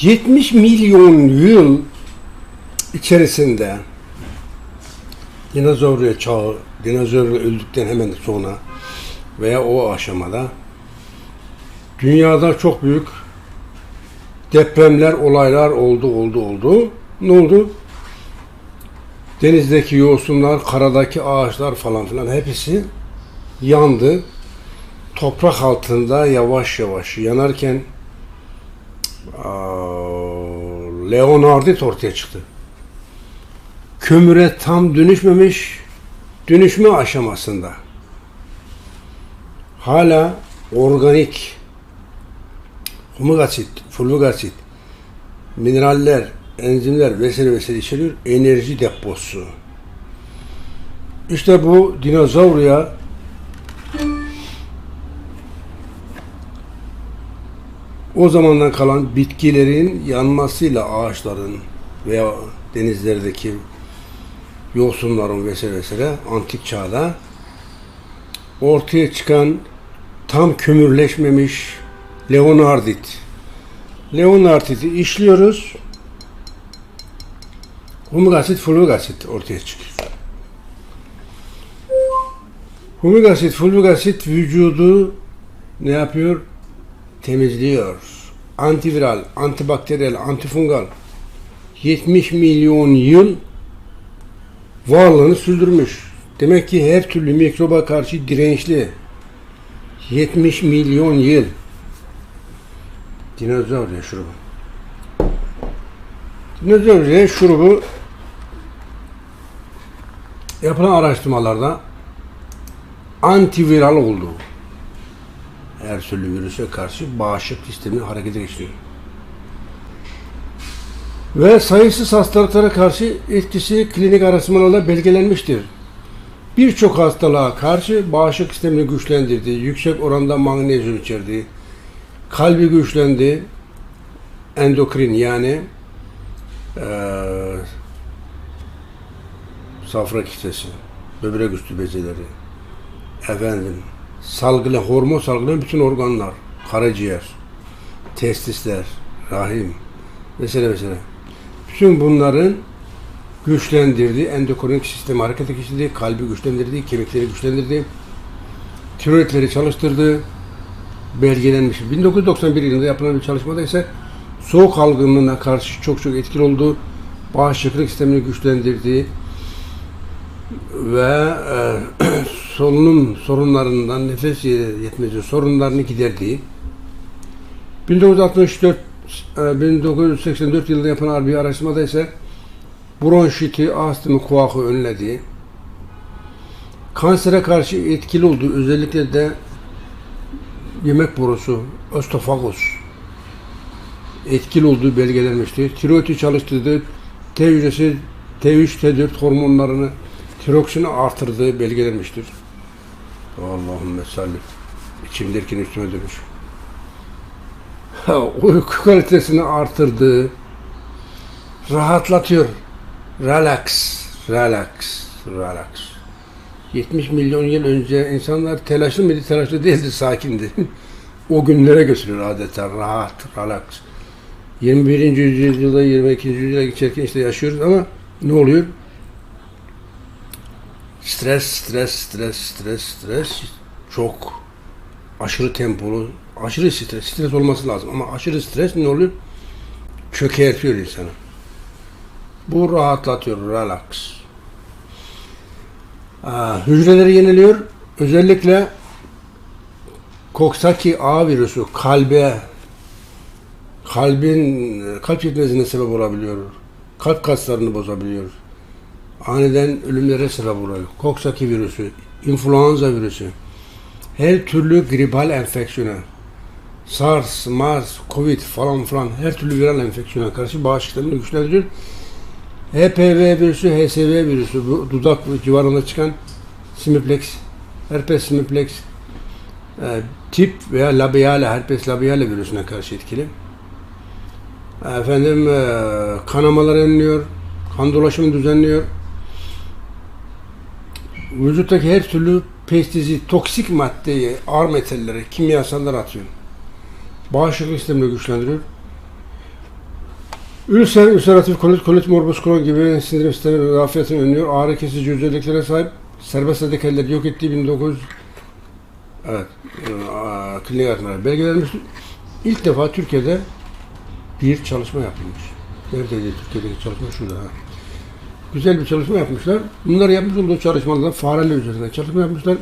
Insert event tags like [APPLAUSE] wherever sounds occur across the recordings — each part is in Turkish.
70 milyon yıl içerisinde dinozor çağı, dinozor öldükten hemen sonra veya o aşamada dünyada çok büyük depremler, olaylar oldu, oldu, oldu. Ne oldu? Denizdeki yosunlar, karadaki ağaçlar falan filan hepsi yandı. Toprak altında yavaş yavaş yanarken Leonardit ortaya çıktı. Kömüre tam dönüşmemiş, dönüşme aşamasında. Hala organik humik asit, fulvik asit, mineraller, enzimler vesaire vesaire içeriyor. Enerji deposu. İşte bu dinozorya o zamandan kalan bitkilerin yanmasıyla ağaçların veya denizlerdeki yosunların vesaire vesaire antik çağda ortaya çıkan tam kömürleşmemiş Leonardit. Leonardit'i işliyoruz. Humik asit, ortaya çıkıyor. Humik asit vücudu ne yapıyor? Temizliyor. Antiviral, antibakteriyel, antifungal 70 milyon yıl varlığını sürdürmüş. Demek ki her türlü mikroba karşı dirençli. 70 milyon yıl. Dinozor ya şurubu. Dinozor ya şurubu yapılan araştırmalarda antiviral olduğu her türlü virüse karşı bağışıklık sistemini harekete geçiriyor. Ve sayısız hastalıklara karşı etkisi klinik araştırmalarla belgelenmiştir. Birçok hastalığa karşı bağışıklık sistemini güçlendirdi, yüksek oranda magnezyum içerdi, kalbi güçlendi, endokrin yani eee safra kitlesi, böbrek üstü bezeleri, efendim, salgılayan, hormon salgılayan bütün organlar, karaciğer, testisler, rahim vesaire vesaire. Bütün bunların güçlendirdiği, endokrinik sistemi harekete geçirdi, kalbi güçlendirdi, kemikleri güçlendirdi, tiroidleri çalıştırdı, belgelenmiş. 1991 yılında yapılan bir çalışmada ise soğuk algınlığına karşı çok çok etkili oldu. Bağışıklık sistemini güçlendirdi ve e, [CLEARS THROAT] solunum sorunlarından nefes yetmezi sorunlarını giderdiği 1964 e, 1984 yılında yapılan bir araştırmada ise bronşiti, astımı, kuakı önlediği kansere karşı etkili olduğu özellikle de yemek borusu, östofagus etkili olduğu belgelenmiştir. Tiroidi çalıştırdığı T hücresi T3, T4 hormonlarını tiroksini artırdığı belgelenmiştir. Allahümme salli. İçimdekini üstüme dönmüş. Uyku kalitesini artırdığı, rahatlatıyor. Relax, relax, relax. 70 milyon yıl önce insanlar telaşlı mıydı? Telaşlı değildi, sakindi. [LAUGHS] o günlere götürüyor adeta. Rahat, relax. 21. yüzyılda, 22. yüzyılda geçerken işte yaşıyoruz ama ne oluyor? Stres, stres, stres, stres, stres. Çok aşırı tempolu, aşırı stres. Stres olması lazım ama aşırı stres ne oluyor? Çökertiyor insanı. Bu rahatlatıyor, relax. Aa, hücreleri yeniliyor. Özellikle Coxsackie A virüsü kalbe kalbin kalp yetmezliğine sebep olabiliyor. Kalp kaslarını bozabiliyor. Aniden ölümlere sebep oluyor. Coxsackie virüsü, influenza virüsü, her türlü gribal enfeksiyona, SARS, MARS, Covid falan filan her türlü viral enfeksiyona karşı bağışıklığını güçlendiriyor. HPV virüsü, HSV virüsü, bu dudak civarında çıkan simplex, herpes simplex, e, tip veya labiale, herpes labiale virüsüne karşı etkili. Efendim e, kanamalar önlüyor, kan dolaşımını düzenliyor. Vücuttaki her türlü pestisit, toksik maddeyi, ağır metalleri, kimyasallar atıyor. Bağışıklık sistemini güçlendiriyor. Ülser, ülseratif kolit, kolit morbus Crohn gibi sindirim sistemi zafiyetini önlüyor. Ağrı kesici özelliklere sahip. Serbest radikalleri yok ettiği 1900 Evet. Aa, Klinik hayatına belgelenmiş. İlk defa Türkiye'de bir çalışma yapılmış. Neredeydi Türkiye'deki çalışma? Şurada. Ha. Güzel bir çalışma yapmışlar. Bunları yapmış olduğu çalışmalarda fareli üzerinde çalışma yapmışlar.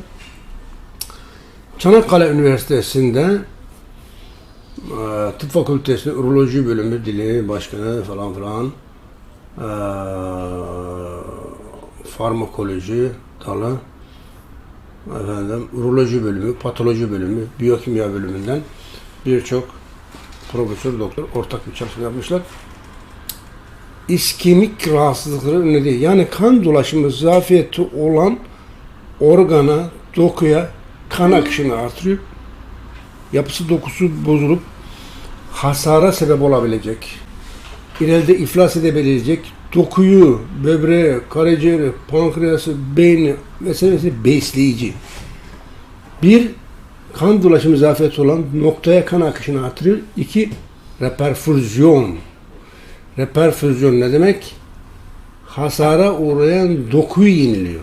Çanakkale Üniversitesi'nde e, Tıp Fakültesi'nin Uroloji Bölümü Dili Başkanı falan filan e, farmakoloji dalı efendim uroloji bölümü, patoloji bölümü, biyokimya bölümünden birçok profesör doktor ortak bir çalışma yapmışlar. İskemik rahatsızlıkları önlediği yani kan dolaşımı zafiyeti olan organa, dokuya kan akışını artırıyor. Yapısı dokusu bozulup hasara sebep olabilecek, ileride iflas edebilecek dokuyu, böbreği, karaciğeri, pankreası, beyni meselesi besleyici. Bir, kan dolaşımı zafiyeti olan noktaya kan akışını artırıyor. İki, reperfüzyon. Reperfüzyon ne demek? Hasara uğrayan dokuyu yeniliyor.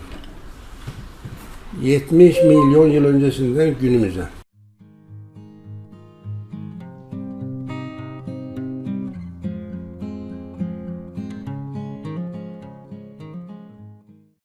70 milyon yıl öncesinden günümüze.